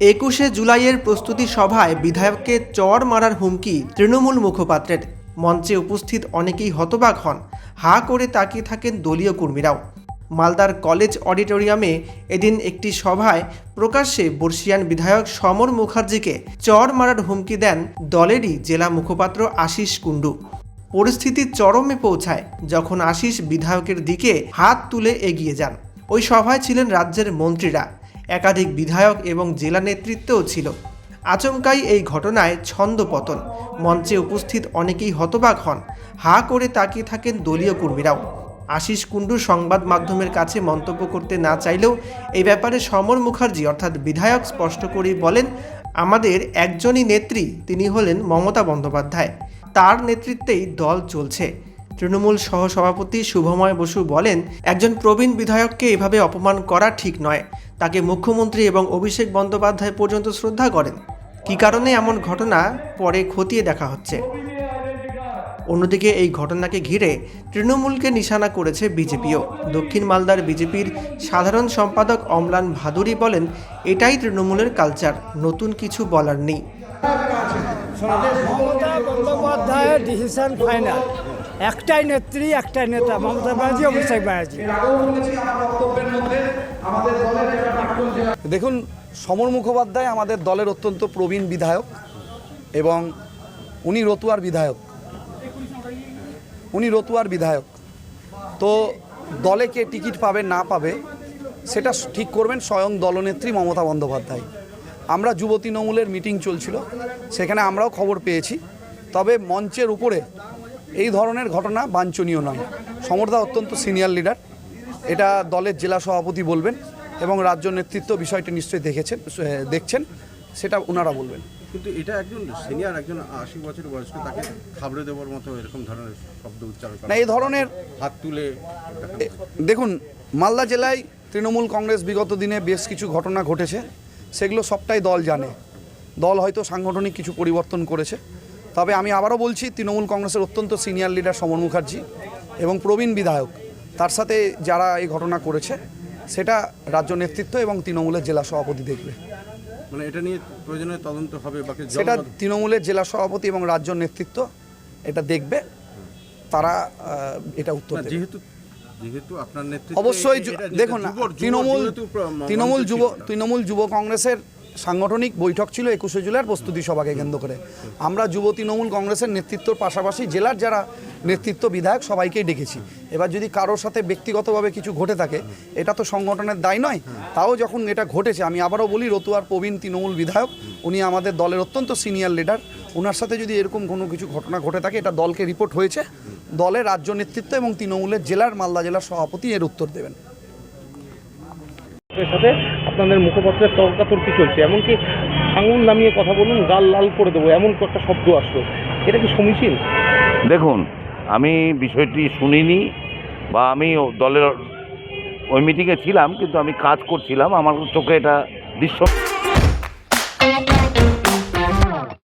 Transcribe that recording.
একুশে জুলাইয়ের প্রস্তুতি সভায় বিধায়ককে চর মারার হুমকি তৃণমূল মুখপাত্রের। মঞ্চে উপস্থিত অনেকেই হতবাক হন। হা করে তাকিয়ে থাকেন দলীয় কর্মীরাও। মালদার কলেজ অডিটোরিয়ামে এদিন একটি সভায় প্রকাশ্যে বর্ষিয়ান বিধায়ক সমর মুখার্জিকে চর মারার হুমকি দেন দলেরই জেলা মুখপাত্র আশিস কুণ্ডু। পরিস্থিতি চরমে পৌঁছায় যখন আশিস বিধায়কের দিকে হাত তুলে এগিয়ে যান। ওই সভায় ছিলেন রাজ্যের মন্ত্রীরা। একাধিক বিধায়ক এবং জেলা নেতৃত্বও ছিল। আচমকাই এই ঘটনায় ছন্দপতন মঞ্চে উপস্থিত অনেকেই হতবাক হন। হা করে তাকিয়ে থাকেন দলীয় কর্মীরাও। আশিস কুণ্ডু সংবাদ মাধ্যমের কাছে মন্তব্য করতে না চাইলেও এই ব্যাপারে সমর মুখার্জি, অর্থাৎ বিধায়ক, স্পষ্ট করেই বলেন, আমাদের একজনই নেত্রী, তিনি হলেন মমতা বন্দ্যোপাধ্যায়। তার নেতৃত্বেই দল চলছে। তৃণমূল সহসভাপতি শুভময় বসু বলেন, একজন প্রবীণ বিধায়ককে এভাবে অপমান করা ঠিক নয়। তাকে মুখ্যমন্ত্রী এবং অভিষেক বন্দ্যোপাধ্যায় পর্যন্ত শ্রদ্ধা করেন। কী কারণে এমন ঘটনা পরে খতিয়ে দেখা হচ্ছে? অন্যদিকে এই ঘটনাকে ঘিরে তৃণমূলকে নিশানা করেছে বিজেপিও। দক্ষিণ মালদার বিজেপির সাধারণ সম্পাদক অমলান ভাদুরী বলেন, এটাই তৃণমূলের কালচার, নতুন কিছু বলার নেই। একটাই নেত্রী একটাই নেতা মমতা ব্যানার্জি অভিষেক ব্যানার্জি। দেখুন সমর মুখোপাধ্যায় আমাদের দলের অত্যন্ত প্রবীণ বিধায়ক এবং উনি রতুয়ার বিধায়ক। উনি রতুয়ার বিধায়ক। তো দলে কে টিকিট পাবে না পাবে সেটা ঠিক করবেন স্বয়ং দলনেত্রী মমতা বন্দ্যোপাধ্যায়। আমরা যুব তৃণমূলের মিটিং চলছিল সেখানে আমরাও খবর পেয়েছি। তবে মঞ্চের উপরে এই ধরনের ঘটনা বাঞ্ছনীয় নয়। সমরদা অত্যন্ত সিনিয়র লিডার। এটা দলের জেলা সভাপতি বলবেন এবং রাজ্য নেতৃত্ব বিষয়টি নিশ্চয়ই দেখেছেন দেখছেন সেটা ওনারা বলবেন। কিন্তু এটা একজন সিনিয়র একজন আশি বছর বয়স্ক তাকে খাবড়ে দেওয়ার মতো এরকম ধরনের শব্দ উচ্চারণ না এই ধরনের হাত তুলে দেখুন মালদা জেলায় তৃণমূল কংগ্রেস বিগত দিনে বেশ কিছু ঘটনা ঘটেছে। সেগুলো সবটাই দল জানে। দল হয়তো সাংগঠনিক কিছু পরিবর্তন করেছে। তবে আমি আবারও বলছি তৃণমূল কংগ্রেসের অত্যন্ত সিনিয়র লিডার সমর মুখার্জি এবং প্রবীণ বিধায়ক তার সাথে যারা এই ঘটনা করেছে সেটা রাজ্য নেতৃত্ব এবং তৃণমূলের জেলা সভাপতি দেখবে। মানে এটা নিয়ে প্রয়োজনীয় তদন্ত হবে বাকি সেটা তৃণমূলের জেলা সভাপতি এবং রাজ্য নেতৃত্ব এটা দেখবে তারা এটা উত্তর যেহেতু যেহেতু আপনার নেতৃত্বে অবশ্যই দেখুন তৃণমূল তৃণমূল যুব তৃণমূল যুব কংগ্রেসের সাংগঠনিক বৈঠক ছিল একুশে জুলাইয়ের প্রস্তুতি সভাকে কেন্দ্র করে। আমরা যুব তৃণমূল কংগ্রেসের নেতৃত্বর পাশাপাশি জেলার যারা নেতৃত্ব বিধায়ক সবাইকেই ডেকেছি। এবার যদি কারোর সাথে ব্যক্তিগতভাবে কিছু ঘটে থাকে, এটা তো সংগঠনের দায় নয়, তাও যখন এটা ঘটেছে, আমি আবারও বলি, রতুয়ার প্রবীণ তৃণমূল বিধায়ক, উনি আমাদের দলের অত্যন্ত সিনিয়র লিডার ওনার সাথে যদি এরকম কোনো কিছু ঘটনা ঘটে থাকে, এটা দলকে রিপোর্ট হয়েছে। দলের রাজ্য নেতৃত্ব এবং তৃণমূলের জেলার মালদা জেলার সভাপতি এর উত্তর দেবেন। সাথে আপনাদের মুখপত্রের তর্কাতর্কি চলছে। এমনকি আঙুল নামিয়ে কথা বলুন, গাল লাল করে দেবো, এমন একটা শব্দ আসলো। এটা কি সমীচীন? দেখুন, আমি বিষয়টি শুনিনি বা আমি দলের ওই মিটিংয়ে ছিলাম, কিন্তু আমি কাজ করছিলাম। আমার চোখে এটা দৃশ্য